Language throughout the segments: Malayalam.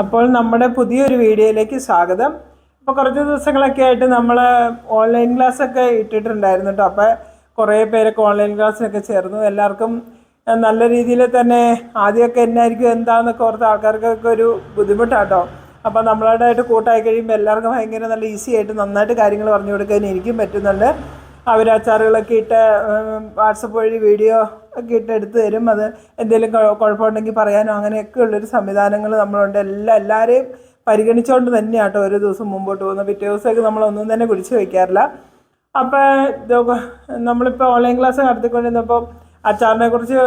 അപ്പോൾ നമ്മുടെ പുതിയൊരു വീഡിയോയിലേക്ക് സ്വാഗതം. ഇപ്പോൾ കുറച്ച് ദിവസങ്ങളൊക്കെ ആയിട്ട് നമ്മൾ ഓൺലൈൻ ക്ലാസ് ഒക്കെ ഇട്ടിട്ടുണ്ടായിരുന്നു കേട്ടോ അപ്പോൾ കുറേ പേരൊക്കെ ഓൺലൈൻ ക്ലാസ്സിനൊക്കെ ചേർന്നു. എല്ലാവർക്കും നല്ല രീതിയിൽ തന്നെ ആദ്യമൊക്കെ എന്നായിരിക്കും എന്താണെന്നൊക്കെ ഓർത്ത് ആൾക്കാർക്കൊക്കെ ഒരു ബുദ്ധിമുട്ടാട്ടോ അപ്പോൾ നമ്മളോടായിട്ട് കൂട്ടായി കഴിയുമ്പോൾ എല്ലാവർക്കും ഭയങ്കര നല്ല ഈസി ആയിട്ട് നന്നായിട്ട് കാര്യങ്ങൾ പറഞ്ഞു കൊടുക്കാൻ എനിക്കും പറ്റുന്നുണ്ട്. അവർ അച്ചാറുകളൊക്കെ ഇട്ട് വാട്സപ്പ് വഴി വീഡിയോ ഒക്കെ ഇട്ട് എടുത്ത് തരും. അത് എന്തെങ്കിലും കുഴപ്പമുണ്ടെങ്കിൽ പറയാനോ അങ്ങനെയൊക്കെ ഉള്ളൊരു സംവിധാനങ്ങൾ നമ്മളുണ്ട്. എല്ലാ എല്ലാവരെയും പരിഗണിച്ചുകൊണ്ട് തന്നെയാണ് തന്നെയാട്ടോ ഒരു ദിവസം മുമ്പോട്ട് പോകുന്നത്. പിറ്റേ ദിവസമൊക്കെ നമ്മളൊന്നും തന്നെ കുടിച്ച് വയ്ക്കാറില്ല. അപ്പോൾ നമ്മളിപ്പോൾ ഓൺലൈൻ ക്ലാസ് നടത്തിക്കൊണ്ടിരുന്നപ്പോൾ അച്ചാറിനെ കുറിച്ച്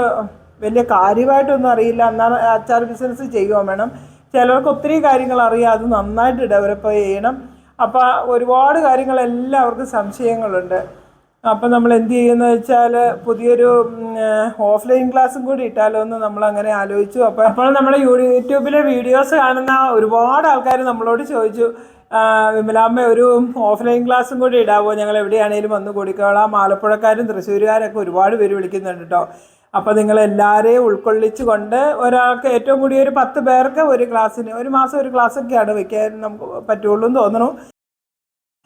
വലിയ കാര്യമായിട്ടൊന്നും അറിയില്ല. എന്നാൽ അച്ചാർ ബിസിനസ് ചെയ്യുകയും വേണം. ചിലർക്ക് ഒത്തിരി കാര്യങ്ങൾ അറിയാം. അത് നന്നായിട്ട് ഡെവലപ്പ് ചെയ്യണം. അപ്പോൾ ഒരുപാട് കാര്യങ്ങൾ എല്ലാവർക്കും സംശയങ്ങളുണ്ട്. അപ്പം നമ്മൾ എന്ത് ചെയ്യുന്നത് വെച്ചാൽ പുതിയൊരു ഓഫ്ലൈൻ ക്ലാസ്സും കൂടി ഇട്ടാലോ എന്ന് നമ്മൾ അങ്ങനെ ആലോചിച്ചു. അപ്പോൾ അപ്പോൾ നമ്മുടെ യൂട്യൂബിലെ വീഡിയോസ് കാണുന്ന ഒരുപാട് ആൾക്കാർ നമ്മളോട് ചോദിച്ചു വിമലാമ്മ ഒരു ഓഫ്ലൈൻ ക്ലാസ്സും കൂടി ഇടാവോ? ഞങ്ങൾ എവിടെയാണെങ്കിലും വന്ന് കൂടിക്കോളാം. ആലപ്പുഴക്കാരും തൃശ്ശൂരുകാരൊക്കെ ഒരുപാട് പേര് വിളിക്കുന്നുണ്ട് കേട്ടോ അപ്പോൾ നിങ്ങൾ എല്ലാവരെയും ഉൾക്കൊള്ളിച്ചുകൊണ്ട് ഒരാൾക്ക് ഏറ്റവും കൂടി ഒരു പത്ത് പേർക്ക് ഒരു ക്ലാസ്സിന് ഒരു മാസം ഒരു ക്ലാസ്സൊക്കെയാണ് വയ്ക്കാൻ നമുക്ക് പറ്റുള്ളൂ എന്ന് തോന്നുന്നു.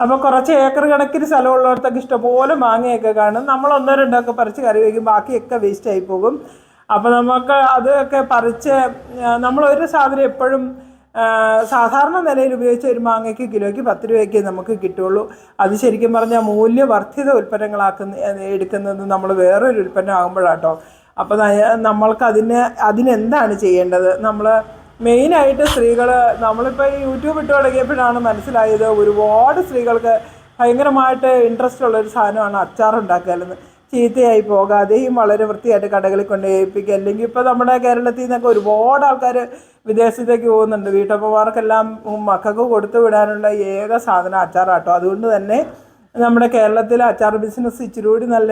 അപ്പോൾ കുറച്ച് ഏക്കർ കണക്കിന് സ്ഥലമുള്ളിടത്തൊക്കെ ഇഷ്ടംപോലെ മാങ്ങയൊക്കെ കാണും. നമ്മൾ ഒന്നോ രണ്ടോ ഒക്കെ പറിച്ച് കറി വയ്ക്കും ബാക്കിയൊക്കെ വേസ്റ്റ് ആയി പോകും. അപ്പോൾ നമുക്ക് അതൊക്കെ പറിച്ച് നമ്മളൊരു സാധനം എപ്പോഴും സാധാരണ നിലയിൽ ഉപയോഗിച്ച ഒരു മാങ്ങയ്ക്ക് കിലോയ്ക്ക് പത്ത് രൂപയ്ക്ക് നമുക്ക് കിട്ടുള്ളൂ. അത് ശരിക്കും പറഞ്ഞാൽ മൂല്യവർദ്ധിത ഉൽപ്പന്നങ്ങളാക്കുന്ന എടുക്കുന്നത് നമ്മൾ വേറൊരു ഉൽപ്പന്നം ആകുമ്പോഴാട്ടോ അപ്പോൾ നമ്മൾക്ക് അതിന് അതിനെന്താണ് ചെയ്യേണ്ടത്? നമ്മൾ മെയിനായിട്ട് സ്ത്രീകൾ നമ്മളിപ്പോൾ ഈ യൂട്യൂബ് ഇട്ട് തുടങ്ങിയപ്പോഴാണ് മനസ്സിലായത് ഒരുപാട് സ്ത്രീകൾക്ക് ഭയങ്കരമായിട്ട് ഇൻട്രസ്റ്റ് ഉള്ള ഒരു സാധനമാണ് അച്ചാർ ഉണ്ടാക്കലെന്ന് ചീത്തയായി പോകാതെയും വളരെ വൃത്തിയായിട്ട് കടകളിൽ കൊണ്ട് ഏൽപ്പിക്കുക. അല്ലെങ്കിൽ ഇപ്പോൾ നമ്മുടെ കേരളത്തിൽ നിന്നൊക്കെ ഒരുപാട് ആൾക്കാർ വിദേശത്തേക്ക് പോകുന്നുണ്ട്. വീട്ടമ്മമാർക്കെല്ലാം മക്കൾക്ക് കൊടുത്തു വിടാനുള്ള ഏക സാധനം അച്ചാറാട്ടോ. അതുകൊണ്ട് തന്നെ നമ്മുടെ കേരളത്തിലെ അച്ചാർ ബിസിനസ് ഇച്ചിരി കൂടി നല്ല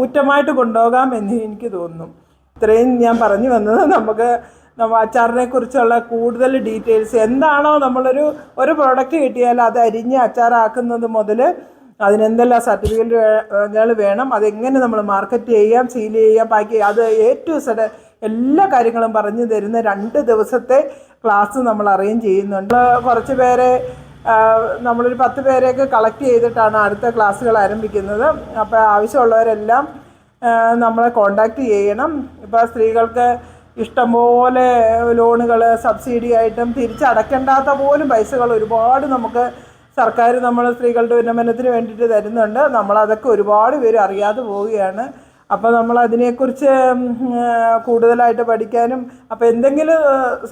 ഊറ്റമായിട്ട് കൊണ്ടുപോകാം എന്ന് എനിക്ക് തോന്നുന്നു. ഇത്രയും ഞാൻ പറഞ്ഞു വന്നത് നമുക്ക് അച്ചാറിനെ കുറിച്ചുള്ള കൂടുതൽ ഡീറ്റെയിൽസ് എന്താണോ നമ്മളൊരു ഒരു പ്രോഡക്റ്റ് കിട്ടിയാൽ അത് അരിഞ്ഞ് അച്ചാറാക്കുന്നത് മുതൽ അതിനെന്തെല്ലാം സർട്ടിഫിക്കറ്റുകൾ വേണം അതെങ്ങനെ നമ്മൾ മാർക്കറ്റ് ചെയ്യാം സീൽ ചെയ്യാം പാക്ക് ചെയ്യാം അത് എ ടു സെഡ് എല്ലാ കാര്യങ്ങളും പറഞ്ഞു തരുന്ന രണ്ട് ദിവസത്തെ ക്ലാസ് നമ്മൾ അറേഞ്ച് ചെയ്യുന്നുണ്ട്. കുറച്ച് പേരെ നമ്മളൊരു പത്ത് പേരെയൊക്കെ കളക്ട് ചെയ്തിട്ടാണ് അടുത്ത ക്ലാസ്സുകൾ ആരംഭിക്കുന്നത്. അപ്പോൾ ആവശ്യമുള്ളവരെല്ലാം നമ്മളെ കോണ്ടാക്ട് ചെയ്യണം. ഇപ്പോൾ സ്ത്രീകൾക്ക് ഇഷ്ടംപോലെ ലോണുകൾ സബ്സിഡി ആയിട്ടും തിരിച്ചടക്കേണ്ടാത്ത പോലും പൈസകൾ ഒരുപാട് നമുക്ക് സർക്കാർ നമ്മൾ സ്ത്രീകളുടെ ഉന്നമനത്തിന് വേണ്ടിയിട്ട് തരുന്നുണ്ട്. നമ്മളതൊക്കെ ഒരുപാട് പേര് അറിയാതെ പോവുകയാണ്. അപ്പോൾ നമ്മൾ അതിനെക്കുറിച്ച് കൂടുതലായിട്ട് പഠിക്കാനും അപ്പോൾ എന്തെങ്കിലും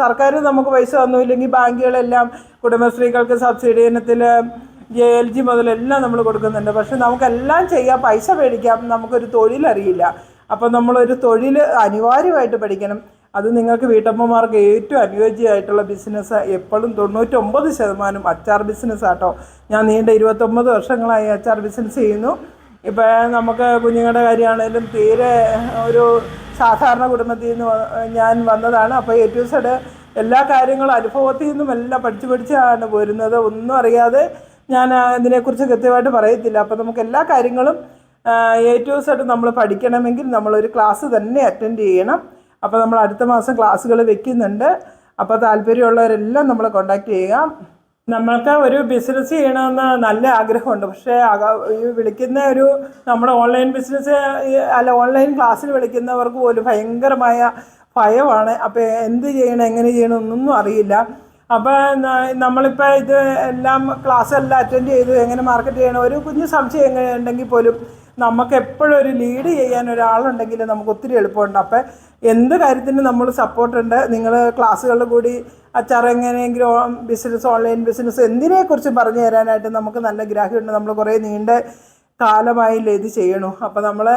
സർക്കാർ നമുക്ക് പൈസ തന്നില്ലെങ്കിൽ ബാങ്കുകളെല്ലാം കുടുംബശ്രീകൾക്ക് സബ്സിഡി ഇനത്തിൽ ജെ എൽ ജി മുതലെല്ലാം നമ്മൾ കൊടുക്കുന്നുണ്ട്. പക്ഷെ നമുക്കെല്ലാം ചെയ്യാം. പൈസ മേടിക്കാം. നമുക്കൊരു തൊഴിലറിയില്ല. അപ്പോൾ നമ്മളൊരു തൊഴിൽ അനിവാര്യമായിട്ട് പഠിക്കണം. അത് നിങ്ങൾക്ക് വീട്ടമ്മമാർക്ക് ഏറ്റവും അനുയോജ്യമായിട്ടുള്ള ബിസിനസ് എപ്പോഴും തൊണ്ണൂറ്റൊമ്പത് ശതമാനം അച്ചാർ ബിസിനസ് ആട്ടോ. ഞാൻ നീണ്ട ഇരുപത്തൊമ്പത് വർഷങ്ങളായി അച്ചാർ ബിസിനസ് ചെയ്യുന്നു. ഇപ്പോൾ നമുക്ക് കുഞ്ഞുങ്ങളുടെ കാര്യമാണേലും തീരെ ഒരു സാധാരണ കുടുംബത്തിൽ നിന്ന് ഞാൻ വന്നതാണ്. അപ്പോൾ എ ടു സൈഡ് എല്ലാ കാര്യങ്ങളും അനുഭവത്തിൽ നിന്നും എല്ലാം പഠിച്ചു പഠിച്ചാണ് പോരുന്നത്. ഒന്നും അറിയാതെ ഞാൻ ഇതിനെക്കുറിച്ച് കൃത്യമായിട്ട് പറയത്തില്ല. അപ്പോൾ നമുക്ക് എല്ലാ കാര്യങ്ങളും എ ടു സൈഡ് നമ്മൾ പഠിക്കണമെങ്കിൽ നമ്മളൊരു ക്ലാസ് തന്നെ അറ്റൻഡ് ചെയ്യണം. അപ്പോൾ നമ്മൾ അടുത്ത മാസം ക്ലാസ്സുകൾ വെക്കുന്നുണ്ട്. അപ്പോൾ താല്പര്യമുള്ളവരെല്ലാം നമ്മളെ കോണ്ടാക്ട് ചെയ്യുക. നമ്മൾക്ക് ഒരു ബിസിനസ് ചെയ്യണമെന്ന് നല്ല ആഗ്രഹമുണ്ട്. പക്ഷേ ഈ വിളിക്കുന്ന ഒരു നമ്മുടെ ഓൺലൈൻ ബിസിനസ് അല്ല ഓൺലൈൻ ക്ലാസ്സിൽ വിളിക്കുന്നവർക്ക് പോലും ഭയങ്കരമായ ഭയമാണ്. അപ്പോൾ എന്ത് ചെയ്യണം എങ്ങനെ ചെയ്യണം എന്നൊന്നും അറിയില്ല. അപ്പോൾ നമ്മളിപ്പോൾ ഇത് എല്ലാം ക്ലാസ് എല്ലാം അറ്റൻഡ് ചെയ്തു എങ്ങനെ മാർക്കറ്റ് ചെയ്യണം ഒരു കുഞ്ഞു സംശയം എങ്ങനെ ഉണ്ടെങ്കിൽ പോലും നമുക്ക് എപ്പോഴും ഒരു ലീഡ് ചെയ്യാൻ ഒരാളുണ്ടെങ്കിൽ നമുക്ക് ഒത്തിരി എളുപ്പമുണ്ട്. അപ്പോൾ എന്ത് കാര്യത്തിന് നമ്മൾ സപ്പോർട്ടുണ്ട് നിങ്ങൾ ക്ലാസ്സുകളിൽ കൂടി അച്ചാർ എങ്ങനെയെങ്കിലും ബിസിനസ് ഓൺലൈൻ ബിസിനസ് എന്തിനെക്കുറിച്ച് പറഞ്ഞു തരാനായിട്ട് നമുക്ക് നല്ല ഗ്രാഹ്യമുണ്ട്. നമ്മൾ കുറേ നീണ്ട കാലമായില്ലേ ഇത് ചെയ്യണു. അപ്പോൾ നമ്മൾ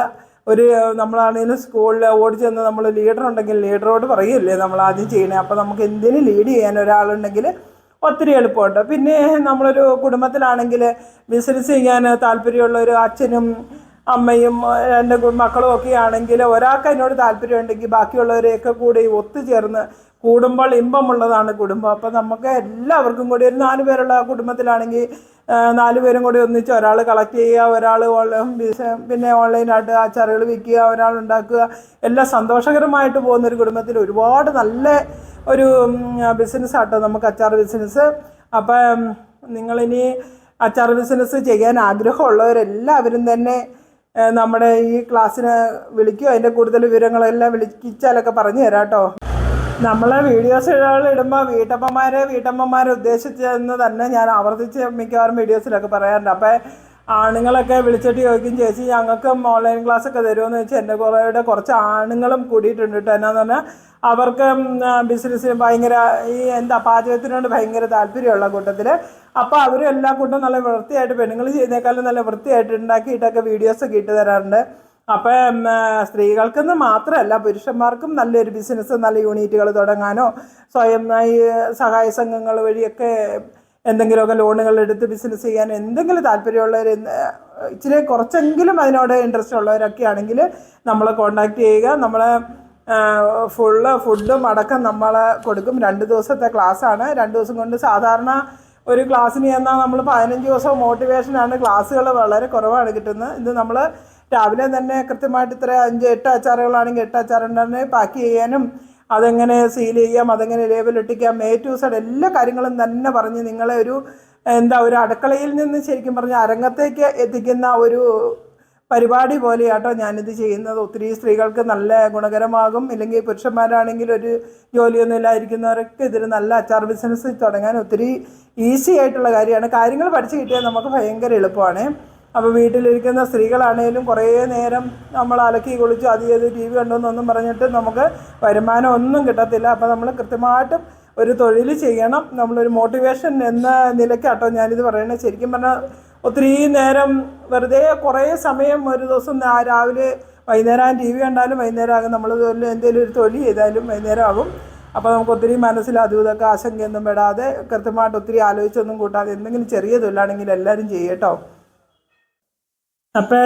ഒരു നമ്മളാണെങ്കിലും സ്കൂളിൽ ഓടി ചെന്ന് നമ്മൾ ലീഡർ ഉണ്ടെങ്കിൽ ലീഡറോട് പറയില്ലേ നമ്മൾ ആദ്യം ചെയ്യണേ. അപ്പോൾ നമുക്ക് എന്തിനും ലീഡ് ചെയ്യാൻ ഒരാളുണ്ടെങ്കിൽ ഒത്തിരി എളുപ്പമുണ്ട്. പിന്നെ നമ്മളൊരു കുടുംബത്തിലാണെങ്കിൽ ബിസിനസ് ചെയ്യാൻ താല്പര്യമുള്ള ഒരു അച്ഛനും അമ്മയും എന്റെ മക്കളും ഒക്കെ ആണെങ്കിൽ ഒരാൾക്ക് അതിനോട് താല്പര്യമുണ്ടെങ്കിൽ ബാക്കിയുള്ളവരെയൊക്കെ കൂടി ഒത്തുചേർന്ന് കൂടുമ്പോൾ ഇമ്പമുള്ളതാണ് കുടുംബം. അപ്പോൾ നമുക്ക് എല്ലാവർക്കും കൂടി ഒരു നാല് പേരുള്ള കുടുംബത്തിലാണെങ്കിൽ നാല് പേരും കൂടി ഒന്നിച്ച് ഒരാൾ കളക്ട് ചെയ്യുക ഒരാൾ പിന്നെ ഓൺലൈനായിട്ട് അച്ചാറുകൾ വിൽക്കുക ഒരാൾ ഉണ്ടാക്കുക. എല്ലാം സന്തോഷകരമായിട്ട് പോകുന്ന ഒരു കുടുംബത്തിൽ ഒരുപാട് നല്ല ഒരു ബിസിനസ് ആട്ടോ നമുക്ക് അച്ചാർ ബിസിനസ് അപ്പം നിങ്ങളിനി അച്ചാർ ബിസിനസ് ചെയ്യാൻ ആഗ്രഹമുള്ളവരെല്ലാവരും തന്നെ നമ്മുടെ ഈ ക്ലാസ്സിന് വിളിക്കുക അതിന്റെ കൂടുതൽ വിവരങ്ങളെല്ലാം വിളിച്ചാലൊക്കെ പറഞ്ഞു തരാം കേട്ടോ. നമ്മളെ വീഡിയോസ് ഇടുമ്പോൾ വീട്ടമ്മമാരെ വീട്ടമ്മമാരെ ഉദ്ദേശിച്ചെന്ന് തന്നെ ഞാൻ ആവർത്തിച്ച് മിക്കവാറും വീഡിയോസിലൊക്കെ പറയാറുണ്ട്. അപ്പോൾ ആണുങ്ങളൊക്കെ വിളിച്ചിട്ട് ചോദിക്കും ചേച്ചി ഞങ്ങൾക്കും ഓൺലൈൻ ക്ലാസ്സൊക്കെ തരുമെന്ന് വെച്ചാൽ എന്റെ കുറേയുടെ കുറച്ച് ആണുങ്ങളും കൂടിയിട്ടുണ്ട് കേട്ടോ. എന്നാന്ന് പറഞ്ഞാൽ അവർക്ക് ബിസിനസ്സിന് ഭയങ്കര ഈ എന്താ പാചകത്തിനോട് ഭയങ്കര താല്പര്യമുള്ള കൂട്ടത്തിൽ അപ്പോൾ അവരും എല്ലാ കൂട്ടം നല്ല വൃത്തിയായിട്ട് പെണ്ണുങ്ങൾ ചെയ്യുന്നേക്കാളും നല്ല വൃത്തിയായിട്ട് ഉണ്ടാക്കിയിട്ടൊക്കെ വീഡിയോസൊക്കെ ഇട്ട് തരാറുണ്ട്. അപ്പോൾ സ്ത്രീകൾക്കെന്ന് മാത്രമല്ല പുരുഷന്മാർക്കും നല്ലൊരു ബിസിനസ് നല്ല യൂണിറ്റുകൾ തുടങ്ങാനോ സ്വയം ഈ സഹായ സംഘങ്ങൾ വഴിയൊക്കെ എന്തെങ്കിലുമൊക്കെ ലോണുകൾ എടുത്ത് ബിസിനസ് ചെയ്യാൻ എന്തെങ്കിലും താല്പര്യമുള്ളവർ ഇച്ചിരി കുറച്ചെങ്കിലും അതിനോട് ഇൻട്രസ്റ്റ് ഉള്ളവരൊക്കെ ആണെങ്കിൽ നമ്മളെ കോണ്ടാക്ട് ചെയ്യുക. നമ്മളെ ഫുള്ള് ഫുഡും അടക്കം നമ്മൾ കൊടുക്കും. രണ്ട് ദിവസത്തെ ക്ലാസ്സാണ് രണ്ട് ദിവസം കൊണ്ട് സാധാരണ ഒരു ക്ലാസ്സിന് ചെന്നാൽ നമ്മൾ പതിനഞ്ച് ദിവസം മോട്ടിവേഷനാണ് ക്ലാസ്സുകൾ വളരെ കുറവാണ് കിട്ടുന്നത്. ഇത് നമ്മൾ രാവിലെ തന്നെ കൃത്യമായിട്ട് ഇത്ര അഞ്ച് എട്ട് അച്ചാറുകളാണെങ്കിൽ എട്ട് അച്ചാറുണ്ടെന്ന് പാക്ക് ചെയ്യാനും അതെങ്ങനെ സീൽ ചെയ്യാം അതെങ്ങനെ ലേബൽ ഒട്ടിക്കാം എ ടു സൈഡ് എല്ലാ കാര്യങ്ങളും തന്നെ പറഞ്ഞ് നിങ്ങളെ ഒരു എന്താ ഒരു അടുക്കളയിൽ നിന്ന് ശരിക്കും പറഞ്ഞാൽ അരങ്ങത്തേക്ക് എത്തിക്കുന്ന ഒരു പരിപാടി പോലെയാട്ടോ ഞാനിത് ചെയ്യുന്നത്. ഒത്തിരി സ്ത്രീകൾക്ക് നല്ല ഗുണകരമാകും. ഇല്ലെങ്കിൽ പുരുഷന്മാരാണെങ്കിൽ ഒരു ജോലിയൊന്നും ഇല്ലായിരിക്കുന്നവരൊക്കെ ഇതൊരു നല്ല അച്ചാർ ബിസിനസ് തുടങ്ങാൻ ഒത്തിരി ഈസി ആയിട്ടുള്ള കാര്യമാണ്. കാര്യങ്ങൾ പഠിച്ചു കിട്ടിയാൽ നമുക്ക് ഭയങ്കര എളുപ്പമാണ്. അപ്പോൾ വീട്ടിലിരിക്കുന്ന സ്ത്രീകളാണേലും കുറേ നേരം നമ്മൾ അലക്കി കുളിച്ച് അത് ചെയ്ത് ടി വി കണ്ടെന്നൊന്നും പറഞ്ഞിട്ട് നമുക്ക് വരുമാനം ഒന്നും കിട്ടത്തില്ല. അപ്പോൾ നമ്മൾ കൃത്യമായിട്ടും ഒരു തൊഴിൽ ചെയ്യണം. നമ്മളൊരു മോട്ടിവേഷൻ എന്ന നിലയ്ക്കാട്ടോ ഞാനിത് പറയുന്നത്. ശരിക്കും പറഞ്ഞാൽ ഒത്തിരി നേരം വെറുതെ കുറേ സമയം ഒരു ദിവസം രാവിലെ വൈകുന്നേരം ടി വി കണ്ടാലും വൈകുന്നേരം ആകും. നമ്മൾ എന്തെങ്കിലും ഒരു തൊഴിൽ ചെയ്താലും വൈകുന്നേരം ആകും. അപ്പോൾ നമുക്ക് ഒത്തിരി മനസ്സിൽ അതും ഇതൊക്കെ ആശങ്കയൊന്നും പെടാതെ കൃത്യമായിട്ട് ഒത്തിരി ആലോചിച്ചൊന്നും കൂട്ടാതെ എന്തെങ്കിലും ചെറിയ തൊഴിലാണെങ്കിൽ എല്ലാവരും ചെയ്യട്ടോ. അപ്പോൾ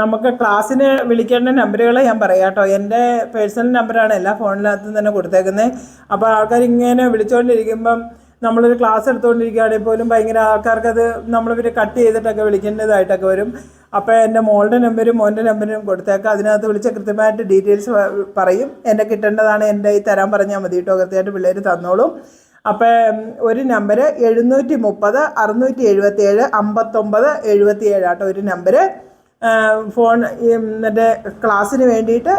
നമുക്ക് ക്ലാസ്സിന് വിളിക്കേണ്ട നമ്പറുകൾ ഞാൻ പറയാം കേട്ടോ എന്റെ പേഴ്സണൽ നമ്പറാണ് എല്ലാ ഫോണിനകത്തും തന്നെ കൊടുത്തേക്കുന്നത് അപ്പോൾ ആൾക്കാർ ഇങ്ങനെ വിളിച്ചുകൊണ്ടിരിക്കുമ്പം നമ്മളൊരു ക്ലാസ് എടുത്തുകൊണ്ടിരിക്കുകയാണെങ്കിൽ പോലും ഭയങ്കര ആൾക്കാർക്കത് നമ്മളിവർ കട്ട് ചെയ്തിട്ടൊക്കെ വിളിക്കേണ്ടതായിട്ടൊക്കെ വരും. അപ്പോൾ എന്റെ മോളുടെ നമ്പരും മോന്റെ നമ്പരും കൊടുത്തേക്കാം. അതിനകത്ത് വിളിച്ച് കൃത്യമായിട്ട് ഡീറ്റെയിൽസ് പറയും. എന്റെ കിട്ടേണ്ടതാണ് എന്റെ ഈ തരാൻ പറഞ്ഞാൽ മതി കേട്ടോ. കൃത്യമായിട്ട് പിള്ളേർ തന്നോളും. അപ്പം ഒരു നമ്പർ എഴുന്നൂറ്റി മുപ്പത് അറുന്നൂറ്റി എഴുപത്തി ഏഴ് അമ്പത്തൊമ്പത് എഴുപത്തി ഏഴാട്ടോ ഒരു നമ്പർ ഫോൺ മറ്റേ ക്ലാസ്സിന് വേണ്ടിയിട്ട്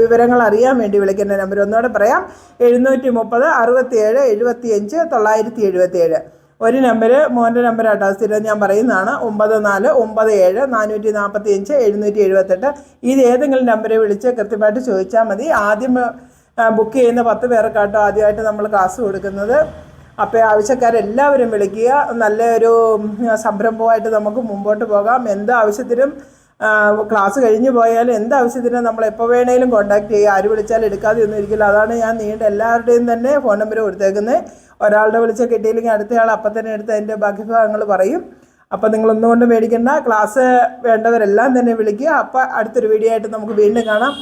വിവരങ്ങൾ അറിയാൻ വേണ്ടി വിളിക്കുന്ന നമ്പർ ഒന്നുകൂടെ പറയാം. എഴുന്നൂറ്റി മുപ്പത് അറുപത്തിയേഴ് എഴുപത്തി അഞ്ച് തൊള്ളായിരത്തി എഴുപത്തി ഏഴ് ഒരു നമ്പർ മോന്റെ നമ്പരാട്ടോ. സ്ഥിരം ഞാൻ പറയുന്നതാണ്. ഒമ്പത് നാല് ഒമ്പത് ഏഴ് നാനൂറ്റി നാൽപ്പത്തി അഞ്ച് എഴുന്നൂറ്റി എഴുപത്തെട്ട്. ഇത് ഏതെങ്കിലും നമ്പറെ വിളിച്ച് കൃത്യമായിട്ട് ചോദിച്ചാൽ മതി. ആദ്യം ബുക്ക് ചെയ്യുന്ന പത്ത് പേർക്കാട്ടോ ആദ്യമായിട്ട് നമ്മൾ ക്ലാസ് കൊടുക്കുന്നത്. അപ്പോൾ ആവശ്യക്കാരെല്ലാവരും വിളിക്കുക. നല്ലൊരു സംരംഭമായിട്ട് നമുക്ക് മുമ്പോട്ട് പോകാം. എന്ത് ആവശ്യത്തിനും ക്ലാസ് കഴിഞ്ഞു പോയാൽ എന്ത് ആവശ്യത്തിനും നമ്മൾ എപ്പോൾ വേണേലും കോൺടാക്ട് ചെയ്യുക. ആര് വിളിച്ചാലും എടുക്കാതെ ഒന്നും ഇരിക്കില്ല. അതാണ് ഞാൻ നീണ്ട എല്ലാവരുടെയും തന്നെ ഫോൺ നമ്പർ കൊടുത്തേക്കുന്നത് ഒരാളുടെ വിളിച്ച കിട്ടിയില്ലെങ്കിൽ അടുത്തയാൾ അപ്പം തന്നെ എടുത്ത് അതിന്റെ ബാക്കി ഭാഗങ്ങൾ പറയും. അപ്പോൾ നിങ്ങൾ കൊണ്ട് മേടിക്കേണ്ട. ക്ലാസ് വേണ്ടവരെല്ലാം തന്നെ വിളിക്കുക. അപ്പോൾ അടുത്തൊരു വീഡിയോ ആയിട്ട് നമുക്ക് വീണ്ടും കാണാം.